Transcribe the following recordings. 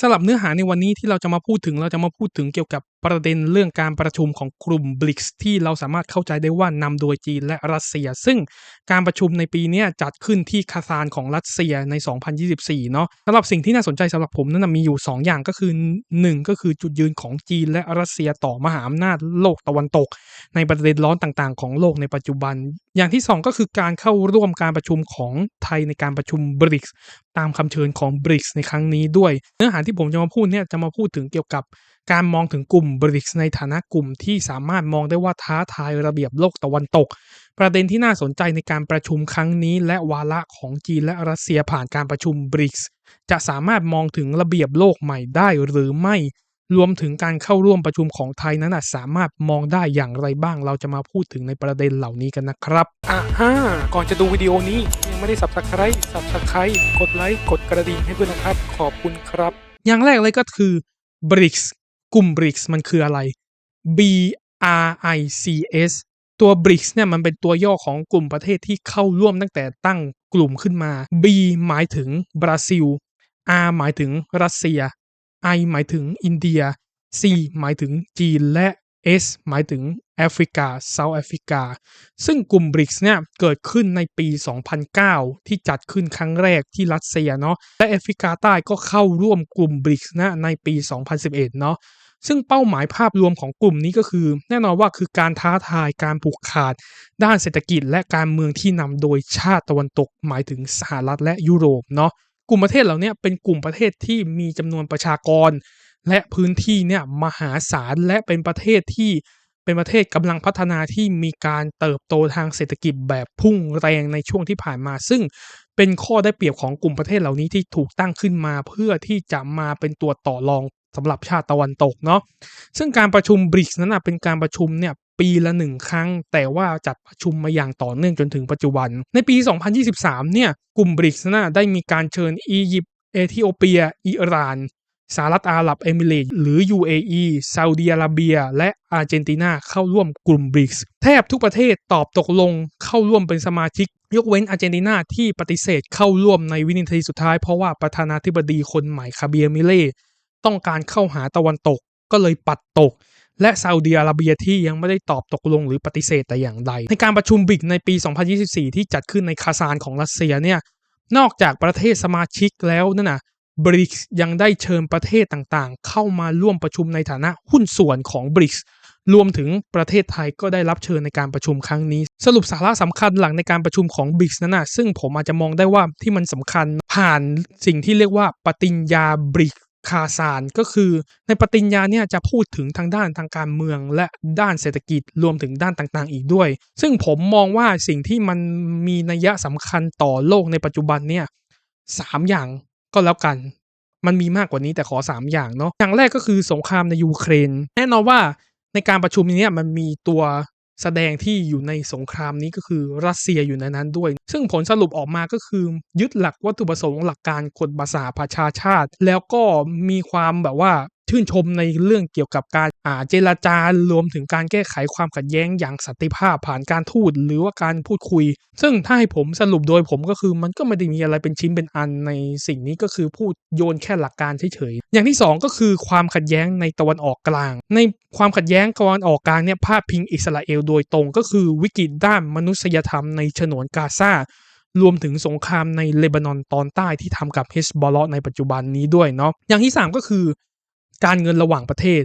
สำหรับเนื้อหาในวันนี้ที่เราจะมาพูดถึงเราจะมาพูดถึงเกี่ยวกับประเด็นเรื่องการประชุมของกลุ่ม BRICS ที่เราสามารถเข้าใจได้ว่านำโดยจีนและรัสเซีย ซึ่งการประชุมในปีนี้จัดขึ้นที่คาซานของรัสเซียใน 2024 เนาะสำหรับสิ่งที่น่าสนใจสำหรับผมนั้นมีอยู่ 2 อย่างก็คือ 1 ก็คือจุดยืนของจีนและรัสเซียต่อมหาอำนาจโลกตะวันตก ในประเด็นร้อนต่างๆ ของโลกในปัจจุบัน อย่างที่ 2 ก็คือการเข้าร่วมการประชุมของไทยในการประชุม BRICS ตามคำเชิญของ BRICS ในครั้งนี้ด้วย เนื้อหาที่ผมจะมาพูดเนี่ยจะมาพูดถึงเกี่ยวกับ การมองถึงกลุ่ม BRICS ในฐานะกลุ่มที่สามารถมองได้ว่าท้าทายระเบียบโลกตะวันตก ประเด็นที่น่าสนใจในการประชุมครั้งนี้ และวาระของจีนและรัสเซียผ่านการประชุม BRICS จะสามารถมองถึงระเบียบโลกใหม่ได้หรือไม่ รวมถึงการเข้าร่วมประชุมของไทยนั้นนะสามารถมองได้อย่างไรบ้าง เราจะมาพูดถึงในประเด็นเหล่านี้กันนะครับอ่าฮะก่อนจะดูวิดีโอนี้ยังไม่ได้ subscribe subscribe กดไลค์กดกระดิ่งให้ด้วยนะครับ ขอบคุณครับ อย่างแรกเลยก็คือ BRICS กลุ่ม BRICS มันคืออะไร B R I C S ตัว BRICS เนี่ยมันเป็นตัวย่อของกลุ่มประเทศที่เข้าร่วมตั้งแต่ตั้งกลุ่มขึ้นมา B หมายถึงบราซิล R หมายถึงรัสเซีย I หมายถึงอินเดีย C หมายถึงจีนและ S หมายถึงแอฟริกาเซาท์แอฟริกา ซึ่งกลุ่ม BRICS เนี่ยเกิดขึ้นในปี 2009 ที่จัดขึ้นครั้งแรกที่รัสเซียเนาะ และแอฟริกาใต้ก็เข้าร่วมกลุ่ม BRICS นะในปี 2011 เนาะ ซึ่งเป้าหมายภาพรวมของกลุ่มนี้ก็คือ แน่นอนว่าคือการท้าทายการผูกขาด ด้านเศรษฐกิจและการเมืองที่นำโดยชาติตะวันตกหมายถึงสหรัฐและยุโรปเนาะกลุ่มประเทศเหล่านี้เป็นกลุ่มประเทศที่มีจำนวนประชากร และพื้นที่เนี่ยมหาศาลและเป็นประเทศที่เป็นประเทศกำลังพัฒนาที่มีการเติบโตทางเศรษฐกิจแบบพุ่งแรงในช่วงที่ผ่านมา ซึ่งเป็นข้อได้เปรียบของกลุ่มประเทศเหล่านี้ที่ถูกตั้งขึ้นมา เพื่อที่จะมาเป็นตัวต่อรอง สำหรับชาติตะวันตกเนาะซึ่งการประชุมบริกส์นั้นเป็นการประชุมเนี่ยปีละหนึ่งครั้ง แต่ว่าจัดประชุมมาอย่างต่อเนื่องจนถึงปัจจุบัน ในปี 2023 เนี่ยกลุ่มบริกส์นะได้มีการเชิญอียิปต์เอธิโอเปีย อิหร่านสหรัฐอาหรับเอมิเรตหรือ UAE ซาอุดิอาระเบีย และอาร์เจนตินาเข้าร่วมกลุ่มบริกส์แทบทุกประเทศตอบตกลงเข้าร่วมเป็นสมาชิก ยกเว้นอาร์เจนตินาที่ปฏิเสธเข้าร่วมในวินาทีสุดท้ายเพราะว่าประธานาธิบดีคนใหม่คาเบียมิเล่ ต้องการเข้าหาตะวันตกก็เลยปัดตก และซาอุดิอาระเบียที่ยังไม่ได้ตอบตกลงหรือปฏิเสธแต่อย่างใด ในการประชุมบิกในปี 2024 ที่จัดขึ้นในคาซานของรัสเซียเนี่ยนอกจากประเทศสมาชิกแล้วนั่นนะบริกยังได้เชิญประเทศต่างๆ เข้ามาร่วมประชุมในฐานะหุ้นส่วนของบริกรวมถึงประเทศไทยก็ได้รับเชิญในการประชุมครั้งนี้ สรุปสาระสำคัญหลังในการประชุมของบริกนั้นนะซึ่งผมอาจจะมองได้ว่าที่มันสำคัญผ่านสิ่งที่เรียกว่าปฏิญญาบริก คาซานก็คือในปฏิญญาเนี่ยจะพูดถึงทางด้านทางการเมืองและด้านเศรษฐกิจรวมถึงด้านต่างๆ อีกด้วย ซึ่งผมมองว่าสิ่งที่มันมีนัยสำคัญต่อโลกในปัจจุบันเนี่ยสามอย่างก็แล้วกัน มันมีมากกว่านี้แต่ขอ 3 อย่างเนาะอย่างแรกก็คือสงครามในยูเครน แน่นอนว่าในการประชุมนี้มันมีตัว แสดงที่อยู่ในสงครามนี้ก็คือรัสเซียอยู่ในนั้นด้วย ซึ่งผลสรุปออกมาก็คือ ยึดหลักวัตถุประสงค์หลักการกฎภาษาประชาชาติ แล้วก็มีความแบบว่า ชื่นชมในเรื่องเกี่ยวกับการอ่าเจรจารวมถึงการแก้ไขความขัดแย้งอย่างสันติภาพผ่านการทูตหรือว่าการพูดคุย ซึ่งถ้าให้ผมสรุปโดยผมก็คือมันก็ไม่ได้มีอะไรเป็นชิ้นเป็นอันในสิ่งนี้ก็คือพูดโยนแค่หลักการเฉยๆอย่างที่ 2 ก็คือความขัดแย้งในตะวันออกกลาง ในความขัดแย้งตะวันออกกลางเนี่ยพาดพิงอิสราเอลโดยตรงก็คือวิกฤตด้านมนุษยธรรมในฉนวนกาซารวมถึงสงครามในเลบานอนตอนใต้ที่ทำกับเฮสบอลในปัจจุบันนี้ด้วยเนาะอย่างที่ 3 ก็คือ การเงินระหว่างประเทศ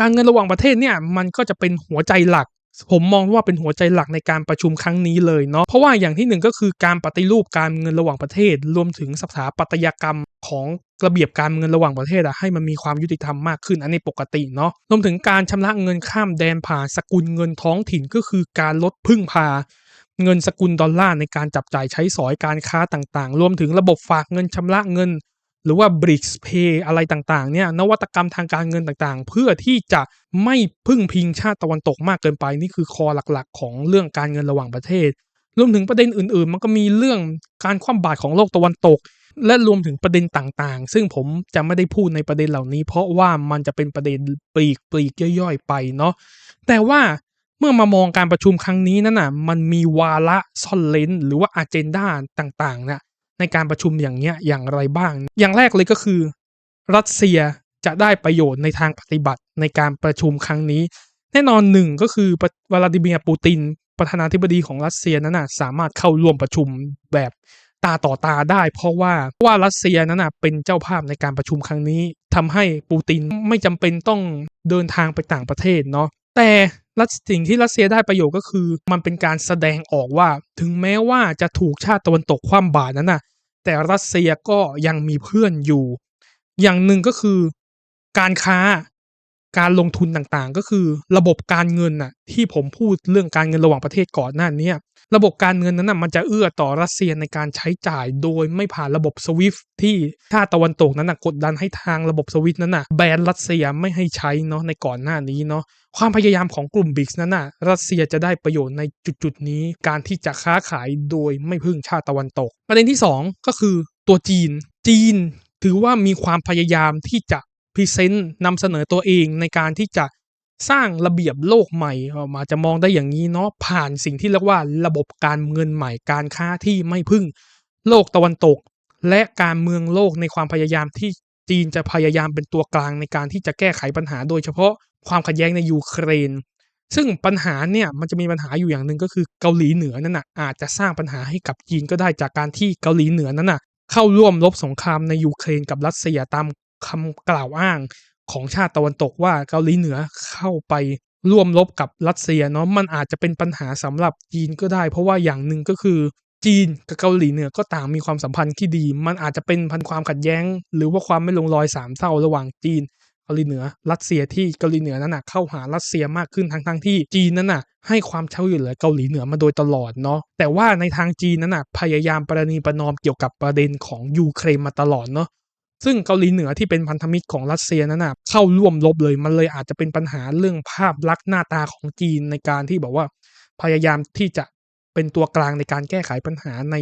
การเงินระหว่างประเทศเนี่ยมันก็จะเป็นหัวใจหลัก ผมมองว่าเป็นหัวใจหลักในการประชุมครั้งนี้เลยเนาะเพราะว่าอย่างที่หนึ่งก็คือการปฏิรูปการเงินระหว่างประเทศ รวมถึงสถาปัตยกรรมของระเบียบการเงินระหว่างประเทศอะให้มันมีความยุติธรรมมากขึ้นอันนี้ปกติเนาะรวมถึงการชำระเงินข้ามแดนผ่านสกุลเงินท้องถิ่นก็คือการลดพึ่งพาเงินสกุลดอลลาร์ในการจับจ่ายใช้สอยการค้าต่างๆ รวมถึงระบบฝากเงินชำระเงิน หรือว่า BRICS Pay อะไรต่างๆเนี่ยนวัตกรรมทางการเงินต่างๆ เพื่อที่จะไม่พึ่งพิงชาติตะวันตกมากเกินไป นี่คือคอหลักๆ ของเรื่องการเงินระหว่างประเทศ รวมถึงประเด็นอื่นๆ มันก็มีเรื่องการคว่ำบาตรของโลกตะวันตก และรวมถึงประเด็นต่างๆ ซึ่งผมจะไม่ได้พูดในประเด็นเหล่านี้ เพราะว่ามันจะเป็นประเด็นปลีกปลีกย่อยๆไปเนาะแต่ว่าเมื่อมามองการประชุมครั้งนี้นั่นน่ะมันมีวาระซ่อนเลนหรือว่าอาเจนดาต่างๆนะ ในการประชุมอย่างเนี้ยอย่างไรบ้าง อย่างแรกเลยก็คือ รัสเซียจะได้ประโยชน์ในทางปฏิบัติในการประชุมครั้งนี้ แน่นอนหนึ่งก็คือวลาดิเมียร์ปูติน ประธานาธิบดีของรัสเซียนั้นนะสามารถเข้าร่วมประชุมแบบตาต่อตาได้ เพราะว่าเพราะว่ารัสเซียนั้นนะเป็นเจ้าภาพในการประชุมครั้งนี้ทำให้ปูตินไม่จำเป็นต้องเดินทางไปต่างประเทศเนาะแต่รัสสิ่งที่รัสเซียได้ประโยชน์ก็คือ มันเป็นการแสดงออกว่า ถึงแม้ว่าจะถูกชาติตะวันตกคว่ำบาตรนั้นน่ะ แต่รัสเซียก็ยังมีเพื่อนอยู่ อย่างหนึ่งก็คือการค้าการลงทุนต่างๆ ก็คือระบบการเงินน่ะที่ผมพูดเรื่องการเงินระหว่างประเทศก่อนหน้านี้ระบบการเงินนั้นน่ะมันจะเอื้อต่อรัสเซียในการใช้จ่ายโดยไม่ผ่านระบบสวิฟที่ชาติตะวันตกนั้นน่ะกดดันให้ทางระบบสวิฟนั้นน่ะแบนรัสเซียไม่ให้ใช้เนาะในก่อนหน้านี้เนาะ ความพยายามของกลุ่มบิกส์นั้นน่ะรัสเซียจะได้ประโยชน์ในจุดๆนี้ การที่จะค้าขายโดยไม่พึ่งชาติตะวันตก ประเด็นที่สองก็คือตัวจีน จีนถือว่ามีความพยายามที่จะพรีเซนต์นำเสนอตัวเองในการที่จะสร้างระเบียบโลกใหม่ออกมาจะมองได้อย่างนี้เนาะผ่านสิ่งที่เรียกว่าระบบการเงินใหม่การค้าที่ไม่พึ่งโลกตะวันตก และการเมืองโลกในความพยายามที่จีนจะพยายามเป็นตัวกลางในการที่จะแก้ไขปัญหาโดยเฉพาะ ความขัดแย้งในยูเครน ซึ่งปัญหาเนี่ยมันจะมีปัญหาอยู่อย่างหนึ่งก็คือเกาหลีเหนือนั่นน่ะอาจจะสร้างปัญหาให้กับจีนก็ได้จากการที่เกาหลีเหนือนั้นน่ะเข้าร่วมรบสงครามในยูเครนกับรัสเซียตามคำกล่าวอ้างของชาติตะวันตกว่าเกาหลีเหนือเข้าไปร่วมรบกับรัสเซียเนาะมันอาจจะเป็นปัญหาสำหรับจีนก็ได้ เพราะว่าอย่างหนึ่งก็คือ จีนกับเกาหลีเหนือก็ต่างมีความสัมพันธ์ที่ดี มันอาจจะเป็นพันความขัดแย้ง หรือว่าความไม่ลงรอยสามเศร้าระหว่างจีนาหลีเหนือ รัสเซียที่เกาหลีเหนือนั้นน่ะเข้าหารัสเซียมากขึ้นทั้งทั้งที่จีนนั้นน่ะให้ความช่วยเหลือเกาหลีเหนือมาโดยตลอดเนาะแต่ว่าในทางจีนนั้นน่ะพยายามประนีประนอมเกี่ยวกับประเด็นของยูเครนมาตลอดเนาะซึ่งเกาหลีเหนือที่เป็นพันธมิตรของรัสเซียนั้นน่ะเข้าร่วมรบเลยมันเลยอาจจะเป็นปัญหาเรื่องภาพลักษณ์หน้าตาของจีนในการที่บอกว่า พยายามที่จะเป็นตัวกลางในการแก้ไขปัญหาใน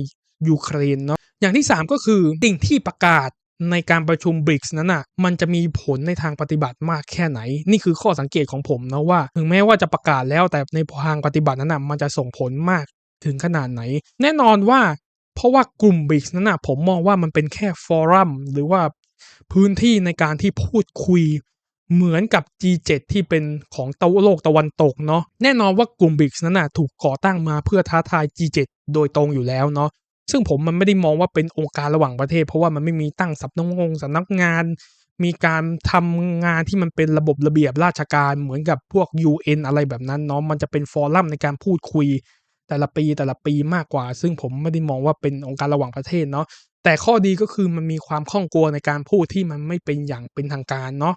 ยูเครนเนาะอย่างที่ 3 ก็คือสิ่งที่ประกาศ ในการประชุมบริกส์นั้นน่ะมันจะมีผลในทางปฏิบัติมากแค่ไหน นี่คือข้อสังเกตของผมนะว่า ถึงแม้ว่าจะประกาศแล้วแต่ในทางปฏิบัตินั้นน่ะมันจะส่งผลมากถึงขนาดไหน แน่นอนว่า เพราะว่ากลุ่มบริกส์นั้นน่ะผมมองว่ามันเป็นแค่ฟอรัมหรือว่าพื้นที่ในการที่พูดคุยเหมือนกับ G7 ที่เป็นของตะวันโลกตะวันตกเนาะแน่นอนว่ากลุ่มบริกส์นั้นน่ะถูกก่อตั้งมาเพื่อท้าทาย G7 โดยตรงอยู่แล้วเนาะ ซึ่งผมมันไม่ได้มองว่าเป็นองค์การระหว่างประเทศ เพราะว่ามันไม่มีตั้งสำนักงงสำนักงาน มีการทำงานที่มันเป็นระบบระเบียบราชการเหมือนกับพวก UN อะไรแบบนั้นเนาะมันจะเป็นฟอรัมในการพูดคุยแต่ละปีแต่ละปีมากกว่า ซึ่งผมไม่ได้มองว่าเป็นองค์การระหว่างประเทศเนาะแต่ข้อดีก็คือมันมีความคล่องตัวในการพูดที่มันไม่เป็นอย่างเป็นทางการเนาะ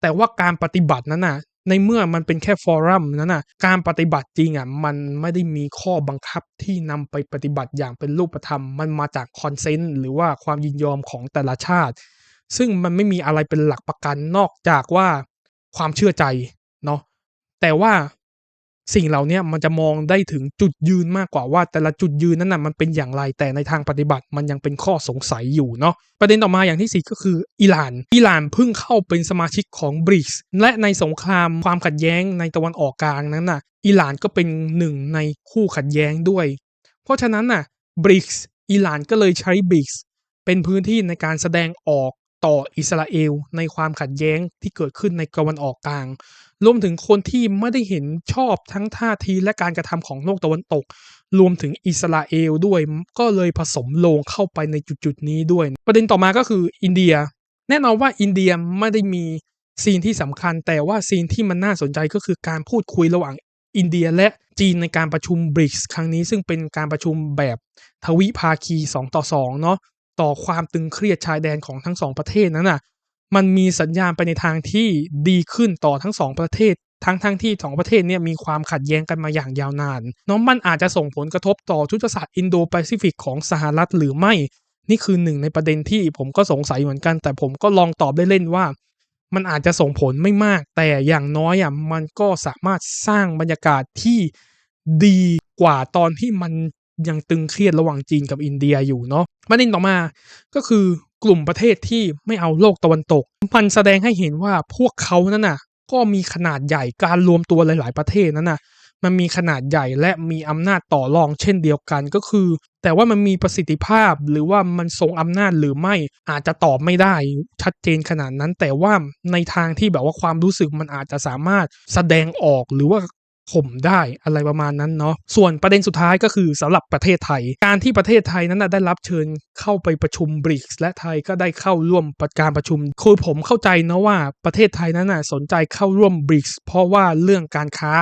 แต่ว่าการปฏิบัตินั้นน่ะ ในเมื่อมันเป็นแค่ฟอรัมนั้นน่ะการปฏิบัติจริงอะมันไม่ได้มีข้อบังคับที่นำไปปฏิบัติอย่างเป็นรูปธรรม มันมาจากคอนเซนต์หรือว่าความยินยอมของแต่ละชาติ ซึ่งมันไม่มีอะไรเป็นหลักประกันนอกจากว่าความเชื่อใจเนาะแต่ว่า สิ่งเหล่านี้มันจะมองได้ถึงจุดยืนมากกว่าว่า แต่ละจุดยืนนั้นน่ะมันเป็นอย่างไรแต่ในทางปฏิบัติมันยังเป็นข้อสงสัยอยู่เนาะประเด็นต่อมาอย่างที่สี่ก็คืออิหร่าน อิหร่านเพิ่งเข้าเป็นสมาชิกของบริกส์และในสงครามความขัดแย้งในตะวันออกกลางนั้นน่ะอิหร่านก็เป็นหนึ่งในคู่ขัดแย้งด้วย เพราะฉะนั้นน่ะบริกส์อิหร่านก็เลยใช้บริกส์เป็นพื้นที่ในการแสดงออกต่ออิสราเอลในความขัดแย้งที่เกิดขึ้นในตะวันออกกลาง รวมถึงคนที่ไม่ได้เห็นชอบทั้งท่าทีและการกระทำของโลกตะวันตก รวมถึงอิสราเอลด้วยก็เลยผสมลงเข้าไปในจุดๆนี้ด้วย ประเด็นต่อมาก็คืออินเดีย แน่นอนว่าอินเดียไม่ได้มีซีนที่สำคัญ แต่ว่าซีนที่มันน่าสนใจก็คือการพูดคุยระหว่างอินเดียและจีนในการประชุมบริกส์ครั้งนี้ซึ่งเป็นการประชุมแบบทวิภาคี 2 ต่อ 2 เนาะต่อความตึงเครียดชายแดนของทั้งสองประเทศนั้นน่ะ มันมีสัญญาณไปในทางที่ดีขึ้นต่อทั้งสองประเทศ ทั้งทั้งที่สองประเทศเนี่ยมีความขัดแย้งกันมาอย่างยาวนานเนาะมันอาจจะส่งผลกระทบต่อยุทธศาสตร์อินโดแปซิฟิกของสหรัฐหรือไม่ นี่คือหนึ่งในประเด็นที่ผมก็สงสัยเหมือนกัน แต่ผมก็ลองตอบได้เล่นๆว่า มันอาจจะส่งผลไม่มาก แต่อย่างน้อยอะมันก็สามารถสร้างบรรยากาศที่ดีกว่าตอนที่มันยังตึงเครียดระหว่างจีนกับอินเดียอยู่เนาะประเด็นต่อมาก็คือ กลุ่มประเทศที่ไม่เอาโลกตะวันตก มันแสดงให้เห็นว่าพวกเขานั้นน่ะ ก็มีขนาดใหญ่การรวมตัวหลาย ๆ ประเทศนั้นน่ะ มันมีขนาดใหญ่และมีอำนาจต่อรองเช่นเดียวกันก็คือ แต่ว่ามันมีประสิทธิภาพหรือว่ามันทรงอำนาจหรือไม่อาจจะตอบไม่ได้ ชัดเจนขนาดนั้น แต่ว่าในทางที่แบบว่าความรู้สึกมันอาจจะสามารถแสดงออกหรือว่า ข่มได้อะไรประมาณนั้นเนาะส่วนประเด็นสุดท้ายก็คือสำหรับประเทศไทย การที่ประเทศไทยนั้นนะได้รับเชิญเข้าไปประชุมบริกและไทยก็ได้เข้าร่วมประการประชุมคือผมเข้าใจนะว่าประเทศไทยนั้นนะสนใจเข้าร่วมบริกเพราะว่าเรื่องการค้า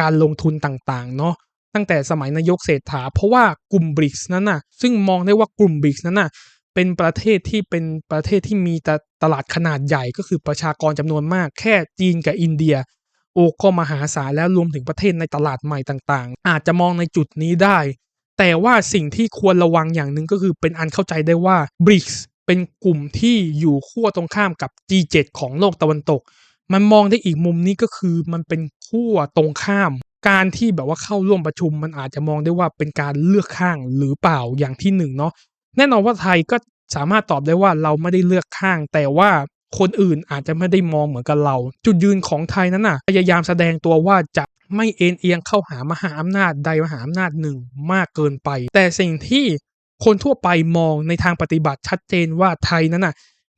การลงทุนต่างๆเนาะตั้งแต่สมัยนายกเศรษฐา เพราะว่ากลุ่มบริกนั้นน่ะซึ่งมองได้ว่ากลุ่มบริกนั้นน่ะเป็นประเทศที่เป็นประเทศที่มีตลาดขนาดใหญ่ก็คือประชากรจำนวนมาก แค่จีนกับอินเดีย โอ้ก็มหาศาลแล้วรวมถึงประเทศในตลาดใหม่ต่างๆ อาจจะมองในจุดนี้ได้ แต่ว่าสิ่งที่ควรระวังอย่างหนึ่งก็คือเป็นอันเข้าใจได้ว่า BRICS เป็นกลุ่มที่อยู่ขั้วตรงข้ามกับ G7 ของโลกตะวันตก มันมองได้อีกมุมนี้ก็คือมันเป็นขั้วตรงข้าม การที่แบบว่าเข้าร่วมประชุมมันอาจจะมองได้ว่าเป็นการเลือกข้างหรือเปล่าอย่างที่หนึ่งเนาะแน่นอนว่าไทยก็สามารถตอบได้ว่าเราไม่ได้เลือกข้าง แต่ว่า คนอื่นอาจจะไม่ได้มองเหมือนกับเรา จุดยืนของไทยนั้นน่ะพยายามแสดงตัวว่าจะไม่เอ็นเอียงเข้าหามหาอำนาจใดมหาอำนาจหนึ่งมากเกินไป แต่สิ่งที่คนทั่วไปมองในทางปฏิบัติชัดเจนว่าไทยนั้นน่ะ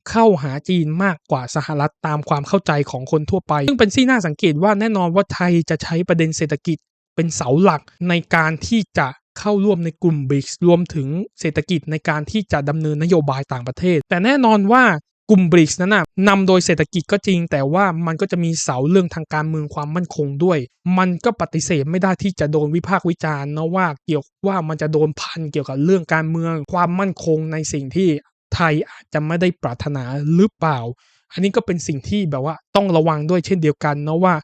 เข้าหาจีนมากกว่าสหรัฐตามความเข้าใจของคนทั่วไป ซึ่งเป็นที่น่าสังเกตว่าแน่นอนว่าไทยจะใช้ประเด็นเศรษฐกิจเป็นเสาหลักในการที่จะเข้าร่วมในกลุ่มบริกรวมถึงเศรษฐกิจในการที่จะดำเนินนโยบายต่างประเทศ แต่แน่นอนว่า กลุ่มบริกส์นั้นนะนำโดยเศรษฐกิจก็จริง แต่ว่ามันก็จะมีเสาเรื่องทางการเมืองความมั่นคงด้วย มันก็ปฏิเสธไม่ได้ที่จะโดนวิพากษ์วิจารณ์นะว่าเกี่ยวว่ามันจะโดนพันเกี่ยวกับเรื่องการเมือง ความมั่นคงในสิ่งที่ไทยอาจจะไม่ได้ปรารถนาหรือเปล่า อันนี้ก็เป็นสิ่งที่แบบว่าต้องระวังด้วยเช่นเดียวกันนะว่า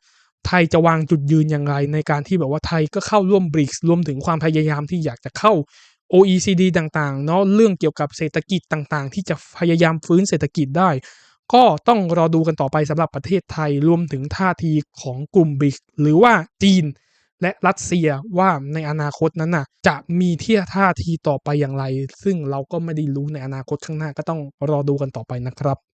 ไทยจะวางจุดยืนอย่างไรในการที่แบบว่าไทยก็เข้าร่วมบริกส์รวมถึงความพยายามที่อยากจะเข้า OECD ต่างๆเนาะเรื่องเกี่ยวกับเศรษฐกิจต่างๆ ที่จะพยายามฟื้นเศรษฐกิจได้ ก็ต้องรอดูกันต่อไปสำหรับประเทศไทยรวมถึงท่าทีของกลุ่มบิกหรือว่าจีนและรัสเซียว่าในอนาคตนั้นน่ะ จะมีเที่ยท่าทีต่อไปอย่างไร ซึ่งเราก็ไม่ได้รู้ในอนาคตข้างหน้าก็ต้องรอดูกันต่อไปนะครับ